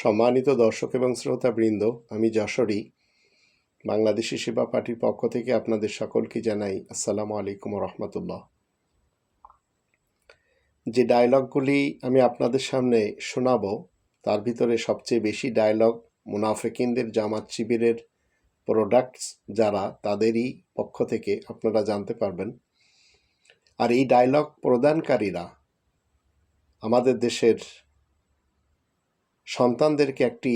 সম্মানিত দর্শক এবং শ্রোতাবৃন্দ, আমি যশোরী, বাংলাদেশি সেবা পার্টির পক্ষ থেকে আপনাদের সকলকে জানাই আসসালামু আলাইকুম রহমতুল্লাহ যে ডায়লগগুলি আমি আপনাদের সামনে শোনাবো, তার ভিতরে সবচেয়ে বেশি ডায়লগ মুনাফেকিনদের জামাত শিবিরের প্রোডাক্টস যারা, তাদেরই পক্ষ থেকে আপনারা জানতে পারবেন। আর এই ডায়লগ প্রদানকারীরা আমাদের দেশের সন্তানদেরকে একটি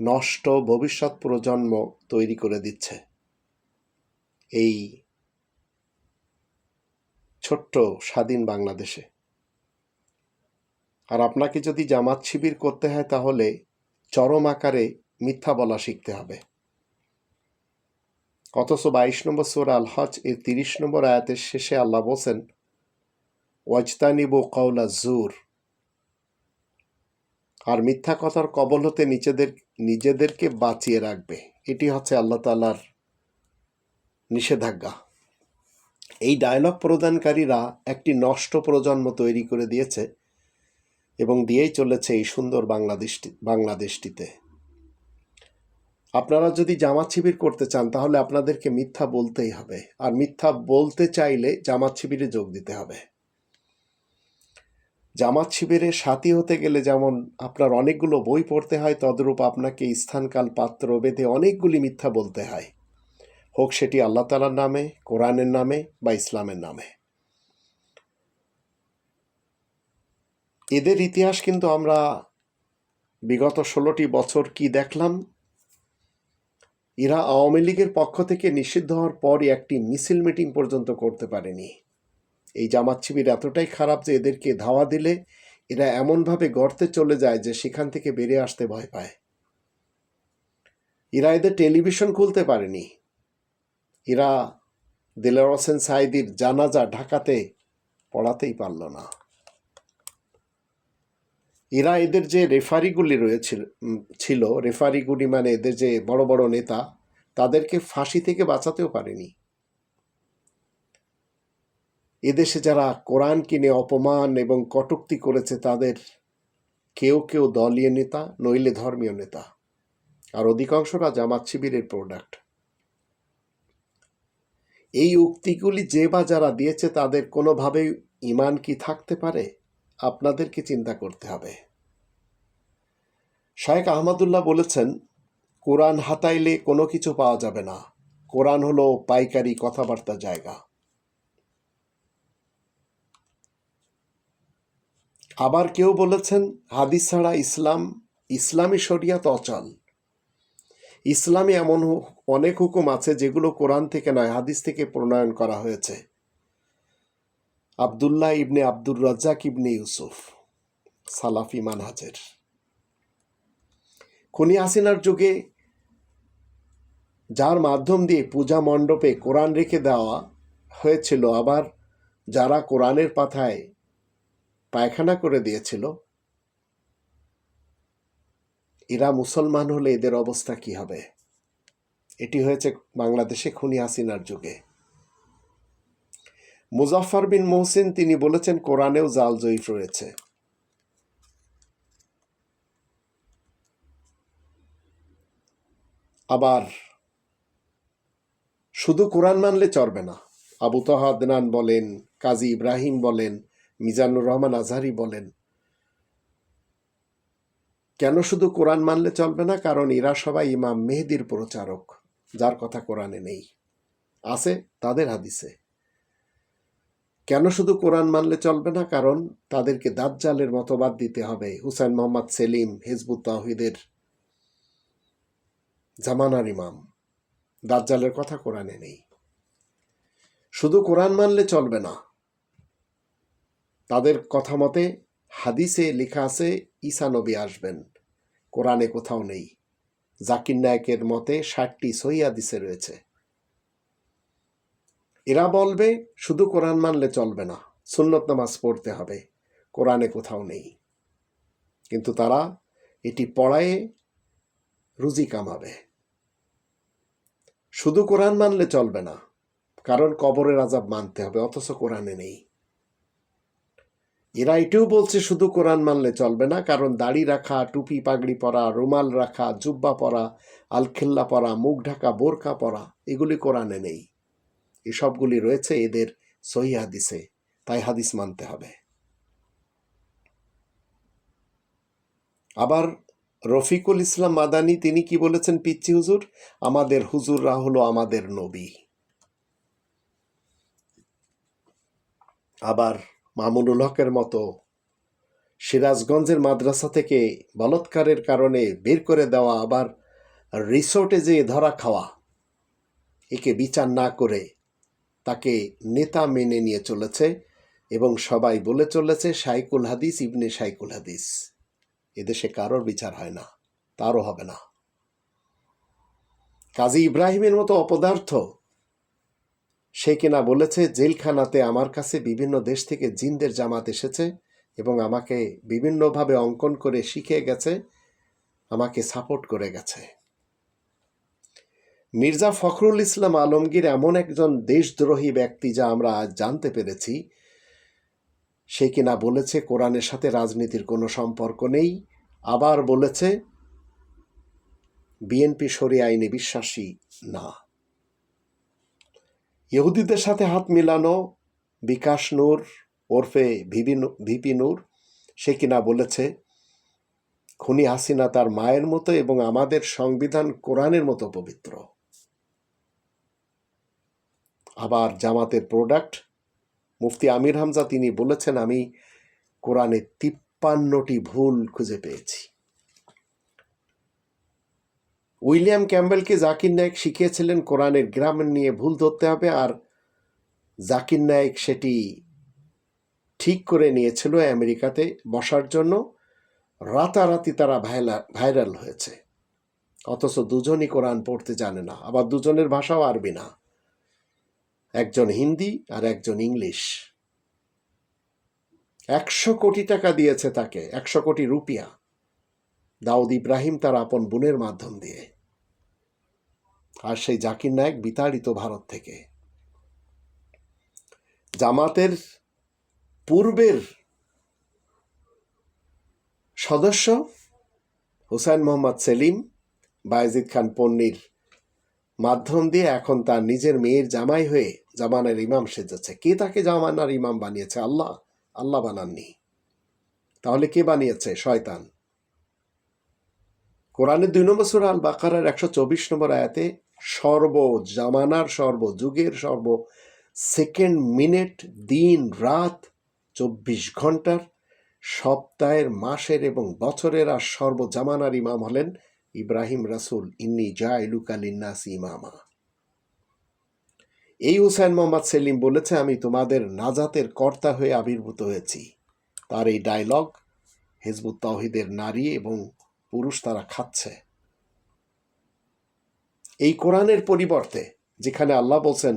নষ্ট ভবিষ্যৎ প্রজন্ম তৈরি করে দিচ্ছে। এই ছোট্ট স্বাধীন বাংলাদেশে। আর আপনাকে যদি জামাত শিবির করতে হয় তাহলে চরম আকারে মিথ্যা বলা শিখতে হবে। অথচ বাইশ নম্বর সোর আল হজ এর তিরিশ নম্বর আয়াতের শেষে আল্লাহ বলছেন, ওয়াজতানিবু কৌলা জুর আর মিথ্যা কথার কবল হতে নিজেদের, নিজেদেরকে বাঁচিয়ে রাখবে। এটি হচ্ছে আল্লাহ তালার নিষেধাজ্ঞা। এই ডায়লগ প্রদানকারীরা একটি নষ্ট প্রজন্ম তৈরি করে দিয়েছে এবং দিয়েই চলেছে এই সুন্দর বাংলাদেশটি, বাংলাদেশটিতে। আপনারা যদি জামাত শিবির করতে চান, তাহলে আপনাদেরকে মিথ্যা বলতেই হবে। আর মিথ্যা বলতে চাইলে জামাত শিবিরে যোগ দিতে হবে। জামাত শিবিরে সাথী হতে গেলে যেমন আপনার অনেকগুলো বই পড়তে হয়, তদরূপ আপনাকে স্থানকাল পাত্র বেঁধে অনেকগুলি মিথ্যা বলতে হয়। হোক সেটি আল্লাহ তালার নামে, কোরআনের নামে বা ইসলামের নামে। এদের ইতিহাস কিন্তু আমরা বিগত ষোলোটি বছর কি দেখলাম? এরা আওয়ামী লীগের পক্ষ থেকে নিষিদ্ধ হওয়ার পরই একটি মিছিল মিটিং পর্যন্ত করতে পারেনি। এই জামাত শিবির এতটাই খারাপ যে এদেরকে ধাওয়া দিলে এরা এমনভাবে গর্তে চলে যায় যে সেখান থেকে বেরিয়ে আসতে ভয় পায়। এরা এদের টেলিভিশন খুলতে পারেনি। এরা দিলার হোসেন সাইদির জানাজা ঢাকাতে পড়াতেই পারল না। এরা এদের যে রেফারিগুলি রয়েছিল ছিল, রেফারিগুলি মানে এদের যে বড় বড় নেতা, তাদেরকে ফাঁসি থেকে বাঁচাতেও পারেনি। এদেশে যারা কোরআন কিনে অপমান এবং কটুক্তি করেছে, তাদের কেউ কেউ দলীয় নেতা, নইলে ধর্মীয় নেতা। আর অধিকাংশরা জামাত শিবিরের প্রোডাক্ট এই উক্তিগুলি যে বা যারা দিয়েছে, তাদের কোনোভাবেই ইমান কি থাকতে পারে? আপনাদেরকে চিন্তা করতে হবে। শায়েখ আহমদুল্লাহ বলেছেন, কোরআন হাতাইলে কোনো কিছু পাওয়া যাবে না। কোরআন হলো পাইকারি কথাবার্তা জায়গা। আবার কেউ বলেছেন, হাদিস ছাড়া ইসলাম, ইসলামী শরিয়াত অচল। ইসলামে এমন অনেক হুকুম আছে যেগুলো কোরআন থেকে নয়, হাদিস থেকে প্রণয়ন করা হয়েছে। আবদুল্লাহ ইবনে আব্দুর রাজ্জাক ইবনে ইউসুফ, সালাফি মানহাজের। খুনি হাসিনার যুগে যার মাধ্যম দিয়ে পূজা মণ্ডপে কোরআন রেখে দেওয়া হয়েছিল, আবার যারা কোরআনের পাথায় পায়খানা করে দিয়েছিল। এরা মুসলমান হলে এদের অবস্থা কি হবে? এটি হয়েছে বাংলাদেশে খুনি হাসিনার যুগে। মুজাফর বিন মোহসিন তিনি বলেছেন, কোরআনেও জাল জয়ীফ রয়েছে। আবার শুধু কোরআন মানলে চলবে না। আবু তহাদনান বলেন, কাজী ইব্রাহিম বলেন মিজানুর রহমান আজহারি বলেন, কেন শুধু কোরআন মানলে চলবে না, কারণ এরা সবাই ইমাম মেহেদির প্রচারক, যার কথা কোরআনে নেই। আছে তাদের হাদিসে। কেন শুধু কোরআন মানলে চলবে না, কারণ তাদেরকে দাজ্জালের মতবাদ দিতে হবে, হুসাইন মোহাম্মদ সেলিম, হিজবুত তাহিদের জামানার ইমাম। দাজ্জালের কথা কোরআনে নেই। শুধু কোরআন মানলে চলবে না তাদের কথা মতে, হাদিসে লেখা আছে, ঈসা নবী আসবেন। কোরআনে কোথাও নেই। জাকির নায়কের মতে, ষাটটি সহি রয়েছে। এরা বলবে, শুধু কোরআন মানলে চলবে না, সুন্নত নামাজ পড়তে হবে, কোরআনে কোথাও নেই। কিন্তু তারা এটি পড়ায়ে রুজি কামাবে। শুধু কোরআন মানলে চলবে না, কারণ কবরের আজাব মানতে হবে, অথচ কোরআনে নেই। এরা এটাও বলছে শুধু কোরআন মানলে চলবে না, কারণ দাড়ি রাখা, টুপি পাগড়ি পরা, রুমাল রাখা, জুব্বা পরা, আলখেল্লা পরা, মুখ ঢাকা, বোরখা পরা, এগুলি কোরআনে নেই। এসবগুলি রয়েছে এদের সহি হাদিসে, তাই হাদিস মানতে হবে। আবার রফিকুল ইসলাম মাদানি, তিনি কি বলেছেন পিচ্চি হুজুর? আমাদের হুজুররা হলো আমাদের নবী। আবার মামুনুল হকের মতো সিরাজগঞ্জের মাদ্রাসা থেকে বলৎকারের কারণে বের করে দেওয়া আবার রিসোর্টে যে ধরা খাওয়া। একে বিচার না করে তাকে নেতা মেনে নিয়ে চলেছে এবং সবাই বলে চলেছে সাইকুল হাদিস ইবনে সাইকুল হাদিস। এদেশে কারোর বিচার হয় না, তারও হবে না। কাজী ইব্রাহিমের মতো অপদার্থ সে কিনা বলেছে, জেলখানাতে আমার কাছে বিভিন্ন দেশ থেকে জিনদের জামাত এসেছে এবং আমাকে বিভিন্নভাবে অঙ্কন করে শিখে গেছে, আমাকে সাপোর্ট করে গেছে। মির্জা ফখরুল ইসলাম আলমগীর এমন একজন দেশদ্রোহী ব্যক্তি যা আমরা আজ জানতে পেরেছি। সে কিনা বলেছে, কোরআনের সাথে রাজনীতির কোনো সম্পর্ক নেই। আবার বলেছে, বিএনপি সরি আইনে বিশ্বাসী না। ইহুদিদের সাথে হাত মিলানো বিকাশ নূর ওরফে নূ- ভিপি নূর, সে কিনা বলেছে, খুনি হাসিনা তার মায়ের মতো এবং আমাদের সংবিধান কোরআনের মতো পবিত্র। আবার জামাতের প্রোডাক্ট, মুফতি আমির হামজা তিনি বলেছেন, আমি কোরআনে তিপ্পান্নটি ভুল খুঁজে পেয়েছি। উইলিয়াম ক্যাম্বেলকে জাকির নায়েক শিখিয়েছিলেন কোরআনের গ্রামের নিয়ে ভুল ধরতে হবে, আর জাকির নায়েক সেটি ঠিক করে নিয়েছিল আমেরিকাতে বসার জন্য। রাতারাতি তারা ভাইরাল হয়েছে। অথচ দুজনই কোরআন পড়তে জানে না, আবার দুজনের ভাষাও আরবি না। একজন হিন্দি আর একজন ইংলিশ। একশো কোটি টাকা দিয়েছে তাকে, একশো কোটি রুপিয়া। দাউদ ইব্রাহিম তার আপন বোনের মাধ্যম দিয়ে। আর সেই জাকির নায়ক বিতাড়িত ভারত থেকে। জামাতের পূর্বের সদস্য হুসাইন মোহাম্মদ সেলিম, বায়েজিদ খান পন্নির মাধ্যম দিয়ে এখন তার নিজের মেয়ের জামাই হয়ে জামানের ইমাম সেজেছে। কে তাকে জামানার ইমাম বানিয়েছে? আল্লাহ। আল্লাহ বানাননি। তাহলে কে বানিয়েছে? শয়তান। কোরআনের দুই নম্বর সুরা আল বাকারার একশো চব্বিশ নম্বর আয়াতে সর্ব, জামানার সর্ব, যুগের সর্ব সেকেন্ড মিনিট দিন, রাত, চব্বিশ ঘণ্টার, সপ্তাহের, মাসের এবং বছরের আর সর্ব জামানার ইমাম হলেন ইব্রাহিম রাসুল। ইন্নি জাইলুকালিন্নাস ইমামা। এই হুসাইন মোহাম্মদ সেলিম বলেছে, আমি তোমাদের নাজাতের কর্তা হয়ে আবির্ভূত হয়েছি। তার এই ডায়লগ হেজবুত তাওহিদের নারী এবং পুরুষ তারা খাচ্ছে। এই কোরআনের পরিবর্তে, যেখানে আল্লাহ বলছেন,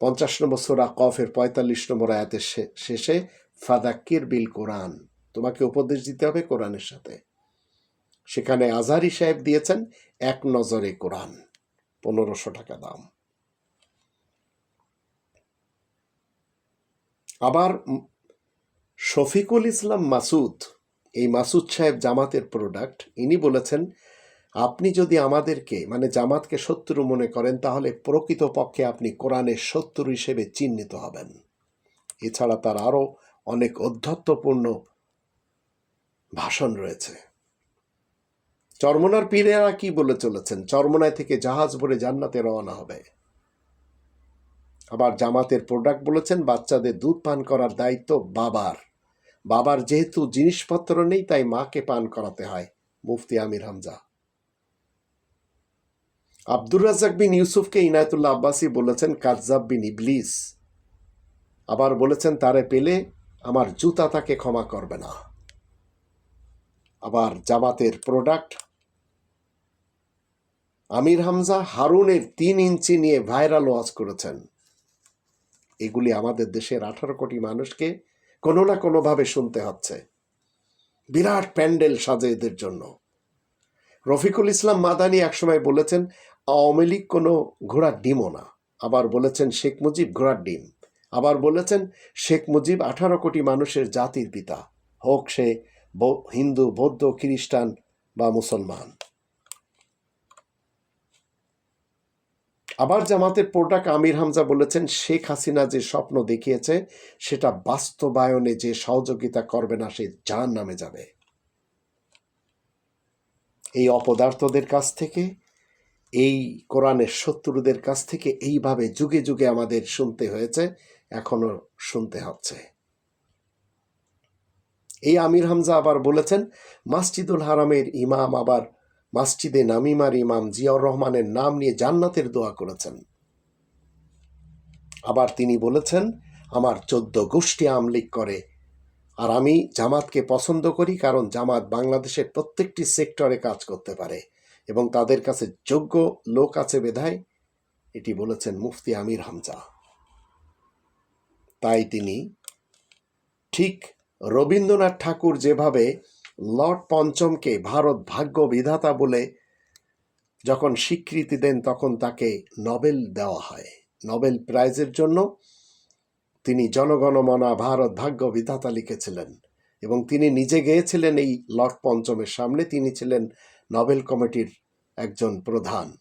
পঞ্চাশ নম্বর সোরা কফের পঁয়তাল্লিশ নম্বর আয়াতের শেষে, ফাদাক্কির বিল কোরআন। তোমাকে উপদেশ দিতে হবে কোরআনের সাথে। সেখানে আজহারি সাহেব দিয়েছেন, এক নজরে কোরআন, পনেরোশো টাকা দাম। আবার শফিকুল ইসলাম মাসুদ, এই মাসুদ সাহেব জামাতের প্রোডাক্ট ইনি বলেছেন আপনি যদি আমাদেরকে মানে জামাতকে শত্রু মনে করেন, তাহলে প্রকৃতপক্ষে আপনি কোরআনের শত্রু হিসেবে চিহ্নিত হবেন। এছাড়া তার আরও অনেক অধ্যত্বপূর্ণ ভাষণ রয়েছে। চরমনার পীরেরা কি বলে চলেছেন? চরমনায় থেকে জাহাজ ভরে জান্নাতে রওনা হবে। আবার জামাতের প্রোডাক্ট বলেছেন, বাচ্চাদের দুধ পান করার দায়িত্ব বাবার। বাবার যেহেতু জিনিসপত্র নেই, তাই মাকে পান করাতে হয়, মুফতি আমির হামজা। আব্দুর রাজাক বিন ইউসুফকে ইনায়তুল্লাহ আব্বাসি বলেছেন কাজাব বিন ইবলিস। আবার বলেছেন, তারে পেলে আমার জুতা তাকে ক্ষমা করবে না। আবার জামাতের প্রোডাক্ট আমির হামজা হারুনের তিন ইঞ্চি নিয়ে ভাইরাল ওয়াজ করেছেন। এগুলি আমাদের দেশের আঠারো কোটি মানুষকে কোনো না কোনোভাবে শুনতে হচ্ছে। বিরাট প্যান্ডেল সাজে এদের জন্য। রফিকুল ইসলাম মাদানি একসময় বলেছেন, আওয়ামী লীগ কোনো ঘোড়ার ডিমও না। আবার বলেছেন, শেখ মুজিব ঘোড়ার ডিম। আবার বলেছেন, শেখ মুজিব আঠারো কোটি মানুষের জাতির পিতা, হোক সে হিন্দু, বৌদ্ধ, খ্রিস্টান বা মুসলমান। আবার জামাতের প্রোডাক্ট আমির হামজা বলেছেন, শেখ হাসিনা যে স্বপ্ন দেখিয়েছে, সেটা বাস্তবায়নে যে সহযোগিতা করবে না, সে জান নামে যাবে। এই অপদার্থদের কাছ থেকে, এই কোরআনের শত্রুদের কাছ থেকে এইভাবে যুগে যুগে আমাদের শুনতে হয়েছে, এখনও শুনতে হচ্ছে। এই আমির হামজা আবার বলেছেন, মাসজিদুল হারামের ইমাম আবার মসজিদে নামিমার ইমাম জিয়াউর রহমানের নাম নিয়ে জান্নাতের দোয়া করেছেন। আবার তিনি বলেছেন, আমার চোদ্দ গোষ্ঠী আমলিক করে আর আমি জামাতকে পছন্দ করি কারণ জামাত বাংলাদেশের প্রত্যেকটি সেক্টরে কাজ করতে পারে এবং তাদের কাছে যোগ্য লোক আছে বেধায়, এটি বলেছেন মুফতি আমির হামজা। তাই তিনি ঠিক রবীন্দ্রনাথ ঠাকুর যেভাবে লর্ড পঞ্চমকে ভারত ভাগ্য বিধাতা বলে যখন স্বীকৃতি দেন তখন তাকে নোবেল দেওয়া হয়, নোবেল প্রাইজের জন্য তিনি জনগণমনা ভারত ভাগ্য বিধাতা লিখেছিলেন এবং তিনি নিজে গিয়েছিলেন এই লর্ড পঞ্চমের সামনে। তিনি ছিলেন নবেল কমিটির একজন প্রধান।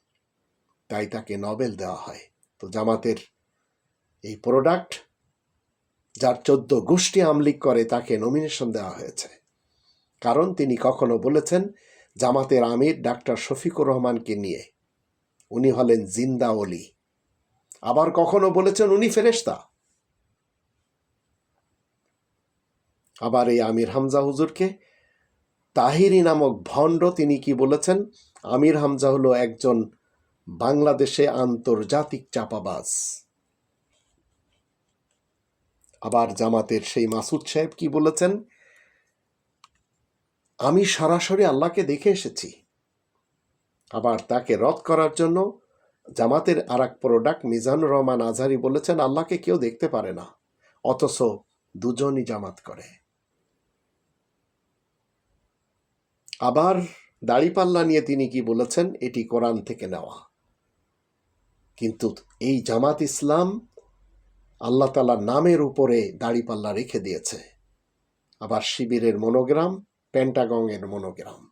তাই তাকে নবেল দেওয়া হয়। তো জামাতের এই প্রোডাক্ট, যার চোদ্দ গোষ্ঠী আমলিক করে, তাকে নমিনেশন দেওয়া হয়েছে। কারণ তিনি কখনো বলেছেন, জামাতের আমির ডাক্তার শফিকুর রহমানকে নিয়ে। উনি হলেন জিন্দা অলি। আবার কখনো বলেছেন, উনি ফেরেশতা। আবার এই আমির হামজা হুজুরকে। তাহিরি নামক ভণ্ড তিনি কি বলেছেন? আমির হামজা হলো একজন বাংলাদেশে আন্তর্জাতিক চাপাবাজ। আবার জামাতের সেই মাসুদ সাহেব কি বলেছেন? আমি সরাসরি আল্লাহকে দেখে এসেছি। আবার তাকে রদ করার জন্য জামাতের আর এক প্রোডাক্ট মিজানুর রহমান আজহারি বলেছেন, আল্লাহকে কেউ দেখতে পারে না, অথচ দুজনই জামাত করে। আবার দাড়িপাল্লা নিয়ে তিনি কি বলেছেন, এটি কোরআন থেকে নেওয়া। কিন্তু এই জামাত ইসলাম আল্লাহ তালার নামের উপরে দাড়িপাল্লা রেখে দিয়েছে। আবার শিবিরের মনোগ্রাম প্যান্টাগংয়ের মনোগ্রাম।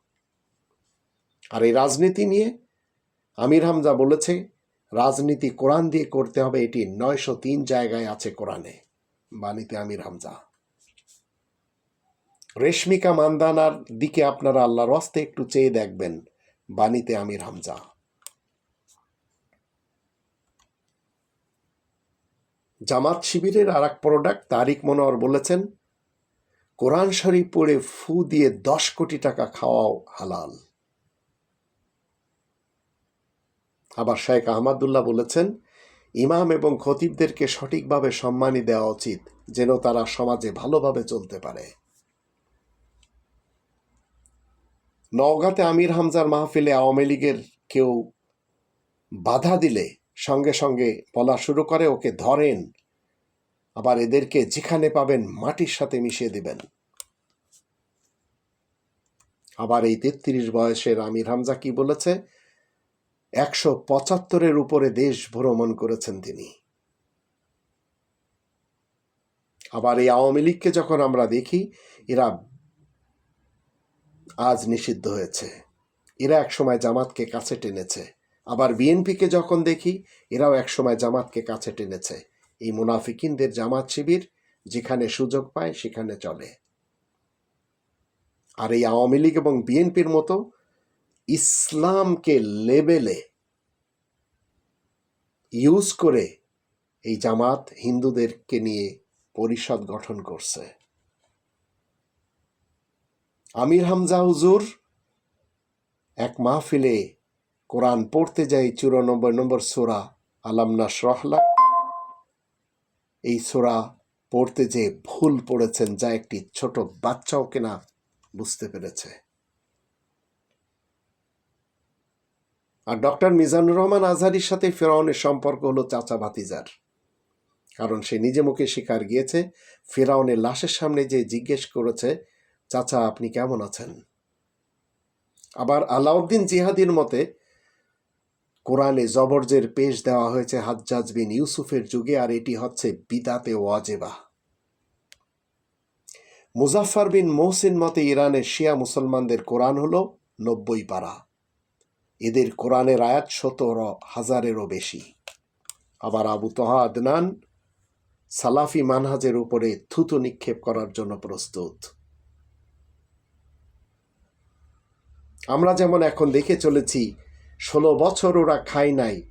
আর এই রাজনীতি নিয়ে আমির হামজা বলেছে, রাজনীতি কোরআন দিয়ে করতে হবে, এটি নয়শো তিন জায়গায় আছে কোরআনে, বাণীতে আমির হামজা। রেশমিকা মান্দানার দিকে আপনারা আল্লাহর হস্তে একটু চেয়ে দেখবেন। বাণীতে আমির হামজা। জামাত শিবিরের আর এক প্রোডাক্ট তারিক মনোয়ার বলেছেন, কোরআন শরীফ পড়ে ফু দিয়ে দশ কোটি টাকা খাওয়াও হালাল। আবার শেখ আহমদুল্লাহ বলেছেন, ইমাম এবং খতিবদেরকে সঠিকভাবে সম্মানী দেওয়া উচিত, যেন তারা সমাজে ভালোভাবে চলতে পারে। নওগাঁতে আমির হামজার মাহফিলে আওয়ামী লীগের কেউ বাধা দিলে সঙ্গে সঙ্গে বলা শুরু করে, ওকে ধরেন। আবার এদেরকে যেখানে পাবেন মাটির সাথে মিশিয়ে দিবেন। আবার এই তেত্রিশ বয়সের আমির হামজা কি বলেছে? একশো পঁচাত্তরের উপরে দেশ ভ্রমণ করেছেন তিনি। আবার এই আওয়ামী লীগকে যখন আমরা দেখি, এরা আজ নিষিদ্ধ হয়েছে। এরা একসময় জামাতকে কাছে টেনেছে। আবার বিএনপিকে যখন দেখি, এরাও একসময় জামাতকে কাছে টেনেছে। এই মুনাফিকিনদের জামাত শিবির যেখানে সুযোগ পায়, সেখানে চলে। আর এই আওয়ামী লীগ এবং বিএনপির মতো ইসলামকে লেবেলে ইউজ করে এই জামাত হিন্দুদেরকে নিয়ে পরিষদ গঠন করছে। আমির হামজা হুজুর, এক মাহফিলে কোরআন পড়তে যাই চুরানব্বই নম্বর সোরা আলামনা শরহলা এই সোরা পড়তে যে ভুল পড়েছেন যা একটি ছোট বাচ্চাও কেনা বুঝতে পেরেছে। আর ডক্টর মিজানুর রহমান আজহারির সাথে ফেরাউনের সম্পর্ক হলো চাচা ভাতিজার। কারণ সে নিজে মুখে শিকার গিয়েছে ফেরাউনের লাশের সামনে যে জিজ্ঞেস করেছে চাচা, আপনি কেমন আছেন? আবার আলাউদ্দিন জিহাদির মতে, কোরআনে জবরজের পেশ দেওয়া হয়েছে হাজ্জাজ বিন ইউসুফের যুগে, আর এটি হচ্ছে বিদাতে ওয়াজেবা। মুজাফফর বিন মোহসিন মতে, ইরানের শিয়া মুসলমানদের কোরআন হল নব্বই পারা। এদের কোরআনের আয়াত সতেরো হাজারেরও বেশি। আবার আবু তহা আদনান সালাফি মানহাজের উপরে থুতু নিক্ষেপ করার জন্য প্রস্তুত। আমরা যেমন এখন দেখে চলেছি, ষোলো বছর ওরা খায় নাই।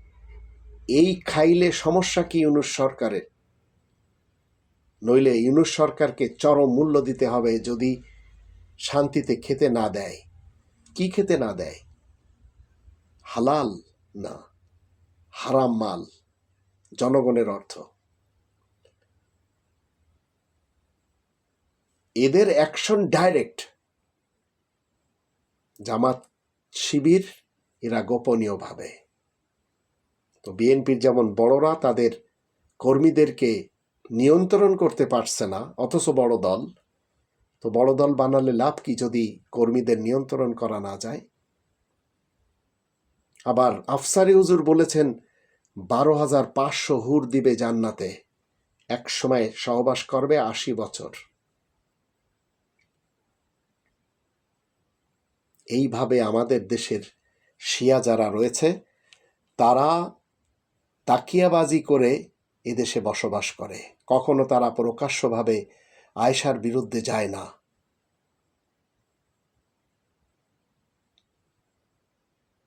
এই খাইলে সমস্যা কি ইউনুস সরকারের? নইলে ইউনুস সরকারকে চরম মূল্য দিতে হবে যদি শান্তিতে খেতে না দেয়। কি খেতে না দেয়? হালাল না, হারাম মাল, জনগণের অর্থ। এদের অ্যাকশন ডাইরেক্ট। জামাত শিবির, এরা গোপনীয়ভাবে। তো বিএনপির যেমন বড়রা, তাদের কর্মীদেরকে নিয়ন্ত্রণ করতে পারছে না, অথচ বড় দল। তো বড় দল বানালে লাভ কি যদি কর্মীদের নিয়ন্ত্রণ করা না যায়? আবার আফসারি হুজুর বলেছেন, বারো হাজার পাঁচশো হুর দিবে জান্নাতে। এক সময় সহবাস করবে আশি বছর। এইভাবে আমাদের দেশের শিয়া যারা রয়েছে, তারা তাকিয়াবাজি করে এদেশে বসবাস করে। কখনো তারা প্রকাশ্যভাবে আয়সার বিরুদ্ধে যায় না।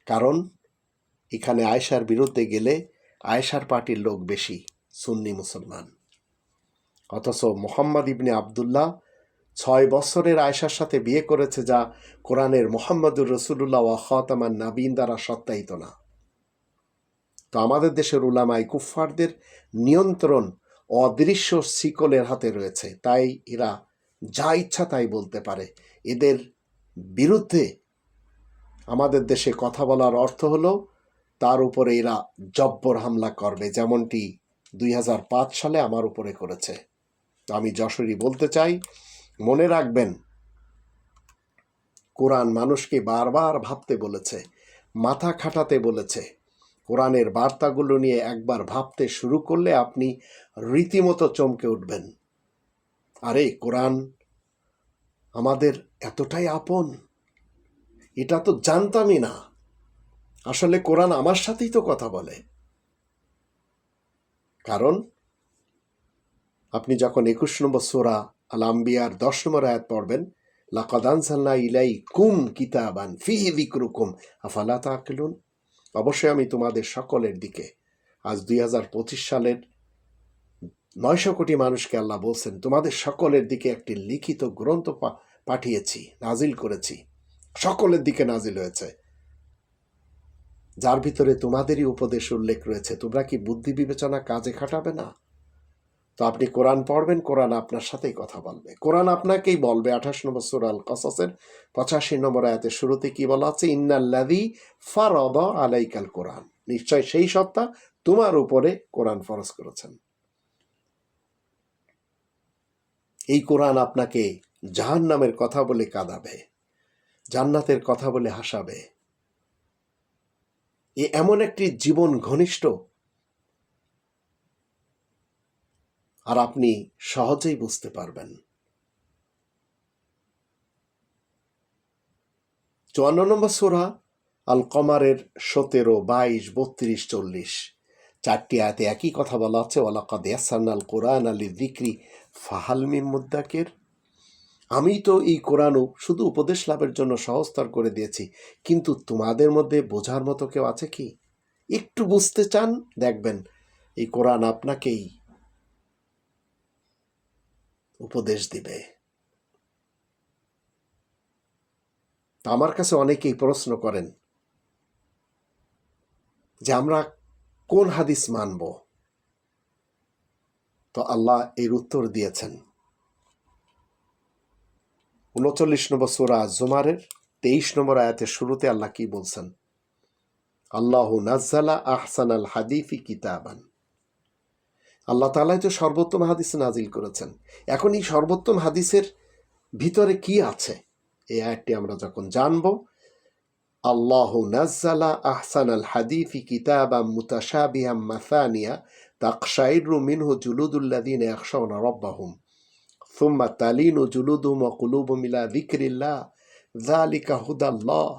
কারণ এখানে আয়সার বিরুদ্ধে গেলে আয়সার পার্টির লোক বেশি, সুন্নি মুসলমান। অথচ মোহাম্মদ ইবনে আবদুল্লাহ ছয় বছরের আয়সার সাথে বিয়ে করেছে যা কোরআনের মোহাম্মদুর রসুল্লাহ ওয়া খতামান নাবিন দ্বারা সত্যায়িত না। তো আমাদের দেশের উলামাই কুফফারদের নিয়ন্ত্রণ অদৃশ্য শিকলের হাতে রয়েছে, তাই এরা যা ইচ্ছা তাই বলতে পারে। এদের বিরুদ্ধে আমাদের দেশে কথা বলার অর্থ হলো, তার উপরে এরা জব্বর হামলা করবে, যেমনটি দুই হাজার পাঁচ সালে আমার উপরে করেছে। আমি যশোরী বলতে চাই মনে রাখবেন, কোরআন মানুষকে বারবার ভাবতে বলেছে, মাথা খাটাতে বলেছে। কোরআনের বার্তাগুলো নিয়ে একবার ভাবতে শুরু করলে আপনি রীতিমতো চমকে উঠবেন। আরে, কোরআন আমাদের এতটাই আপন, এটা তো জানতামই না। আসলে কোরআন আমার সাথেই তো কথা বলে। কারণ আপনি যখন একুশ নম্বর সোরা আল আম্বিয়ার দশ নম্বর আয়াত পড়বেন লাকাদানসাল্লা ইলাই কুম কিতাবান ফিহি বিক্রুকুম আফালা তাকলুন অবশ্যই আমি তোমাদের সকলের দিকে আজ দুই হাজার পঁচিশ সালের নয়শো কোটি মানুষকে আল্লাহ বলছেন, তোমাদের সকলের দিকে একটি লিখিত গ্রন্থ পাঠিয়েছি, নাজিল করেছি। সকলের দিকে নাজিল হয়েছে। যার ভিতরে তোমাদেরই উপদেশ উল্লেখ রয়েছে। তোমরা কি বুদ্ধি বিবেচনা কাজে খাটাবে না? তো আপনি কোরআন পড়বেন, কোরআন আপনার সাথেই কথা বলবে। কোরআন আপনাকেই বলবে, আঠাশ নম্বর সুরাল কসসের পঁচাশি নম্বর আয়াতের শুরুতে কি বলা আছে? ইন্নাল্লাদি ফারদ আলাইকাল কোরআন। নিশ্চয় সেই সত্তা তোমার উপরে কোরআন ফরজ করেছেন। এই কোরআন আপনাকে জাহান নামের কথা বলে কাঁদাবে, জান্নাতের কথা বলে হাসাবে। এ এমন একটি জীবন ঘনিষ্ঠ আর আপনি সহজেই বুঝতে পারবেন। চুয়ান্ন নম্বর সোরা আল কমারের সতেরো, বাইশ, বত্রিশ, চল্লিশ। চারটি আয়াতে একই কথা বলা আছে ওলাকাদ ইয়াসান আল কোরআন আলী দিক্রি ফাহালমিম মুদ্দাকের আমি তো এই কোরআনও শুধু উপদেশ লাভের জন্য সহস্তর করে দিয়েছি, কিন্তু তোমাদের মধ্যে বোঝার মতো কেউ আছে কি? একটু বুঝতে চান, দেখবেন, এই কোরআন আপনাকেই উপদেশ দিবে। আমার কাছে অনেকেই প্রশ্ন করেন যে আমরা কোন হাদিস মানব? তো আল্লাহ এর উত্তর দিয়েছেন। উনচল্লিশ নম্বর সুরা জুমারের তেইশ নম্বর আয়াতের শুরুতে আল্লাহ কি বলছেন? আল্লাহ নাজ্জালা আহসান আল হাদিফি কিতাবান। আল্লাহ তালাই তো সর্বোত্তম হাদিস নাজিল করেছেন। এখন এই সর্বোত্তম হাদিসের ভিতরে কি আছে? এই আয়াতটি আমরা যখন জানব, আল্লাহ নাজ্জালা আহসান আল হাদিফি কিতাবা মুতাশাবিহাম মাসানিয়া তাকশাইরু মিনহু জুলুদুল্লাদিন একশন রব্বাহুম, সুম্মা তালিনু জুলুদুম কুলুব মিলা জিক্রিল্লা জালিকা হুদাল্লাহ,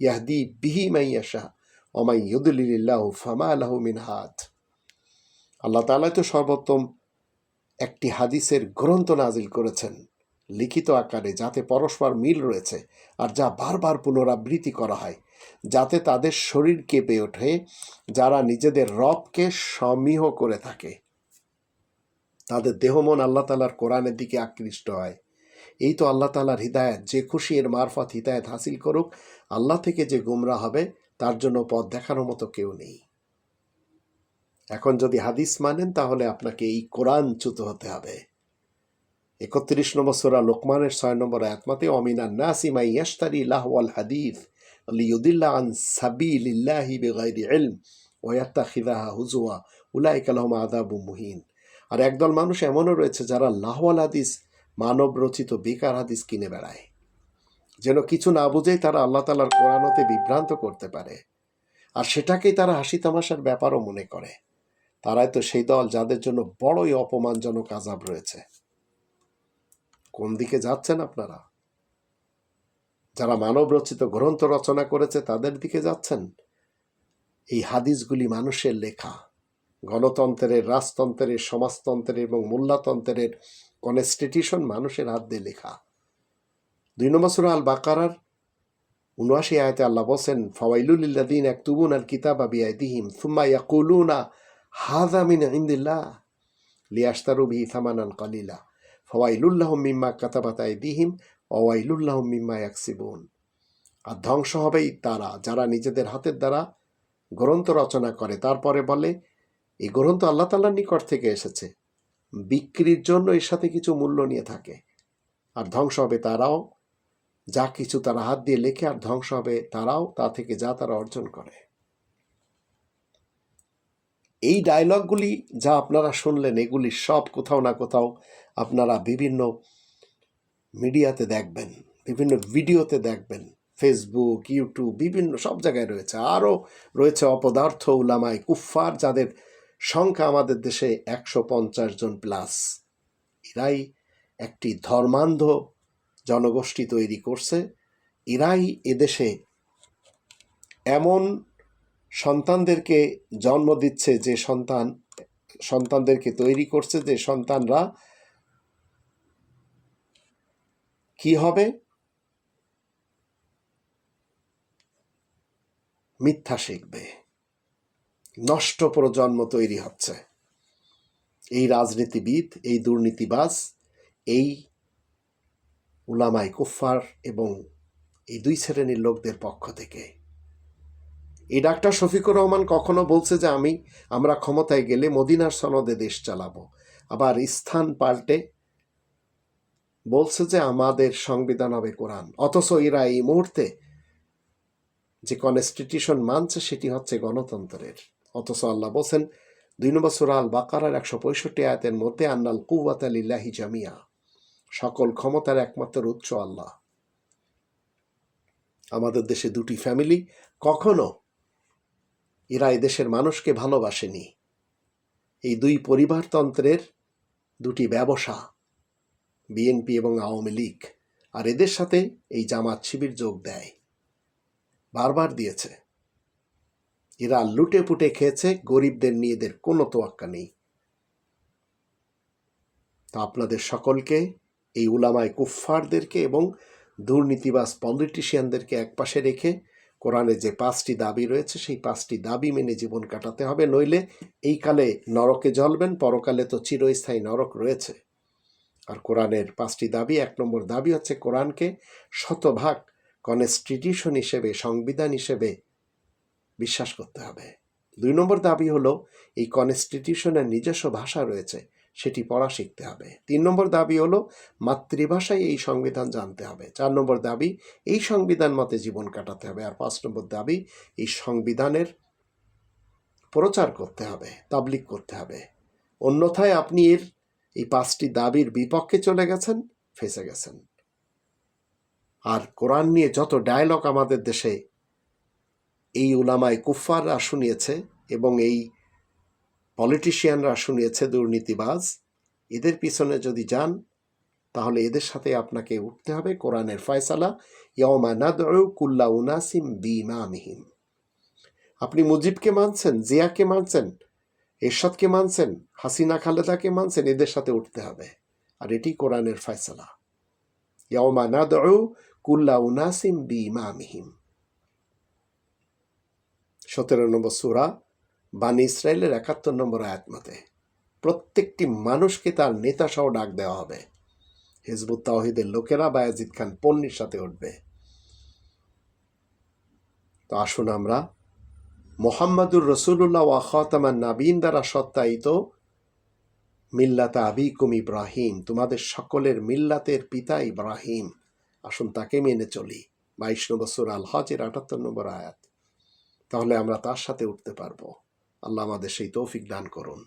ইয়াহদি বিহি মাইয়াশাহ ওমাই ইউদুলিল্লাহ ফামা আলাহ মিনহাত আল্লাহ তাআলা তো সর্বোত্তম একটি হাদিসের গ্রন্থ নাজিল করেছেন। লিখিত আকারে যাতে পরস্পর মিল রয়েছে আর যা বারবার পুনরাবৃত্তি করা হয়, যাতে তাদের শরীর কেঁপে ওঠে, যারা নিজেদের রবকে সমীহ করে থাকে। তাদের দেহমন আল্লাহ তালার কোরআনের দিকে আকৃষ্ট হয়। এই তো আল্লাহ তালার হৃদায়ত, যে খুশি এর মারফত হিদায়ত হাসিল করুক, আল্লাহ থেকে যে গুমরা হবে, তার জন্য পথ দেখানোর মতো কেউ নেই। এখন যদি হাদিস মানেন, তাহলে আপনাকে এই কোরআন চ্যুত হতে হবে। একত্রিশ নম্বর সোরা লোকমানের ছয় নম্বর আয়াতমাতে অমিনা নাসিমাই ইয়াস্তারি লাহওয়াল হাদিস লিউদিল্লা আন সাবিলিল্লাহি বিগাইরি ইলম ওয়াত্তাখিদাহা হুজুয়া উলাইকা লাহুম আযাবু মুহিন। আর একদল মানুষ এমনও রয়েছে যারা লাহওয়াল হাদিস, মানব রচিত বেকার হাদিস কিনে বেড়ায়। যেন কিছু না বুঝেই তারা আল্লাহ তালার কোরআনতে বিভ্রান্ত করতে পারে। আর সেটাকেই তারা হাসি তামাশার ব্যাপারও মনে করে। তারাই তো সেই দল যাদের জন্য বড়ই অপমানজনক আজাব রয়েছে। কোন দিকে যাচ্ছেন আপনারা? যারা মানব রচিত গ্রন্থ রচনা করেছে, তাদের দিকে যাচ্ছেন? এই হাদিসগুলি মানুষের লেখা। গণতন্ত্রের, রাজতন্ত্রের, সমাজতন্ত্রের এবং মোল্লাতন্ত্রের কনস্টিটিউশন মানুষের হাত দিয়ে লেখা। দুই নম্বর সুরা আল বাকারার উনআশি আয়তে আল্লাহ বসেন ফওয়াইলুল্লাদিন এক তুবুন আল কিতাব আবিয়াদিহিম সুম্মা ইয়াকুলুনা হাযা মিন ইনদিল্লাহ লিয়াশতারু বিহি থামানান কালিলা। ফওয়াইলুল্লাহম মিম্মা কাতাবাত দিহিম অওয়াইলুল্লাহম মিম্মা ইয়াকসিবুন। আর ধ্বংস হবেই তারা, যারা নিজেদের হাতের দ্বারা গ্রন্থ রচনা করে। তারপরে বলে, এই গ্রন্থ আল্লাহ তাল্লার নিকট থেকে এসেছে। বিক্রির জন্য এর সাথে কিছু মূল্য নিয়ে থাকে। আর ধ্বংস হবে তারাও। যা কিছু তারা হাত দিয়ে লেখে আর ধ্বংস হবে তারাও, তা থেকে যা তারা অর্জন করে। এই ডায়লগগুলি যা আপনারা শুনলেন, এগুলি সব কোথাও না কোথাও আপনারা বিভিন্ন মিডিয়াতে দেখবেন, বিভিন্ন ভিডিওতে দেখবেন। ফেসবুক ইউটিউব বিভিন্ন সব জায়গায় রয়েছে। আরও রয়েছে অপদার্থ উলামায় কুফফার, যাদের সংখ্যা আমাদের দেশে একশো পঞ্চাশ জন প্লাস এরাই একটি ধর্মান্ধ জনগোষ্ঠী তৈরি করছে। এরাই এদেশে এমন সন্তানদেরকে জন্ম দিচ্ছে যে সন্তান, সন্তানদেরকে তৈরি করছে যে সন্তানরা কি হবে? মিথ্যা শিখবে। নষ্ট প্রজন্ম তৈরি হচ্ছে। এই রাজনীতিবিদ, এই দুর্নীতিবাজ, এই উলামাই কুফফার এবং এই দুই শ্রেণির লোকদের পক্ষ থেকে এই ডাক্তার শফিকুর রহমান কখনো বলছে যে আমি, আমরা ক্ষমতায় গেলে মদিনার সনদে দেশ চালাবো। আবার স্থান পাল্টে বলছে যে আমাদের সংবিধান হবে কোরআন। অথচ এরা এই মুহূর্তে যে কনস্টিটিউশন মানছে, সেটি হচ্ছে গণতন্ত্রের। অথচ আল্লাহ বলছেন, দুই নম্বর সুরা আল বাকারার একশো পঁয়ষট্টি আয়াতের মধ্যে, আন্নাল কুয়াত আলিল্লাহি জামিয়া সকল ক্ষমতার একমাত্র উচ্চ আল্লাহ। আমাদের দেশে দুটি ফ্যামিলি কখনো এরা দেশের মানুষকে ভালোবাসেনি। এই দুই পরিবারতন্ত্রের দুটি ব্যবসা বিএনপি এবং আওয়ামী লীগ, আর এদের সাথে এই জামাত শিবির যোগ দেয়। বারবার দিয়েছে। এরা লুটে পুটে খেয়েছে, গরিবদের নিয়ে এদের কোনো তোয়াক্কা নেই। তা আপনাদের সকলকে, এই উলামায় কুফফারদেরকে এবং দুর্নীতিবাজ পলিটিশিয়ানদেরকে একপাশে রেখে কোরআনে যে পাঁচটি দাবি রয়েছে, সেই পাঁচটি দাবি মেনে জীবন কাটাতে হবে, নইলে এই কালে নরকে জ্বলবেন, পরকালে তো চিরস্থায়ী নরক রয়েছে। আর কোরআনের পাঁচটি দাবি, এক নম্বর দাবি হচ্ছে কোরআনকে শতভাগ কনস্টিটিউশন হিসেবে, সংবিধান হিসেবে বিশ্বাস করতে হবে। দুই নম্বর দাবি হলো, এই কনস্টিটিউশনের নিজস্ব ভাষা রয়েছে। সেটি পড়া শিখতে হবে। তিন নম্বর দাবি হলো, মাতৃভাষায় এই সংবিধান জানতে হবে। চার নম্বর দাবি, এই সংবিধান মতে জীবন কাটাতে হবে। আর পাঁচ নম্বর দাবি, এই সংবিধানের প্রচার করতে হবে তাবলিক করতে হবে। অন্যথায় আপনি এর, এই পাঁচটি দাবির বিপক্ষে চলে গেছেন, ফেসে গেছেন। আর কোরআন নিয়ে যত ডায়লগ আমাদের দেশে, এই উলামায় কুফাররা শুনিয়েছে এবং এই পলিটিশিয়ানরা শুনিয়েছে দুর্নীতিবাজ। এদের পিছনে যদি যান, তাহলে এদের সাথে আপনাকে উঠতে হবে কোরআনের ফয়সালা। ইয়মা নাদউ কুল্লা উনাসিম বিমামিহিম আপনি মুজিবকে মানছেন, জিয়াকে মানছেন, এরশাদকে মানছেন, হাসিনা খালেদাকে মানছেন, এদের সাথে উঠতে হবে। আর এটি কোরআনের ফয়সালা। ইয়মা নাদউ কুল্লা উনাসিম বিমামিহিম সতেরো নম্বর সুরা বানি ইসরায়েলের একাত্তর নম্বর আয়াতমতে, প্রত্যেকটি মানুষকে তার নেতা সহ ডাক দেওয়া হবে। হিজবুত তাওহিদের লোকেরা বায়াজিদ খান পন্নির সাথে উঠবে। তো আসুন আমরা মোহাম্মদুর রসুল্লাহ ওয়া খতামান নাবিন দ্বারা সত্যায়িত মিল্লাতা আবিকুম ইব্রাহিম, তোমাদের সকলের মিল্লাতের পিতা ইব্রাহিম। আসুন তাকে মেনে চলি। বাইশ নম্বর সুর আল হজের আটাত্তর নম্বর আয়াত। তাহলে আমরা তার সাথে উঠতে পারব। আল্লাহ আমাদের সেই তৌফিক দান করুন।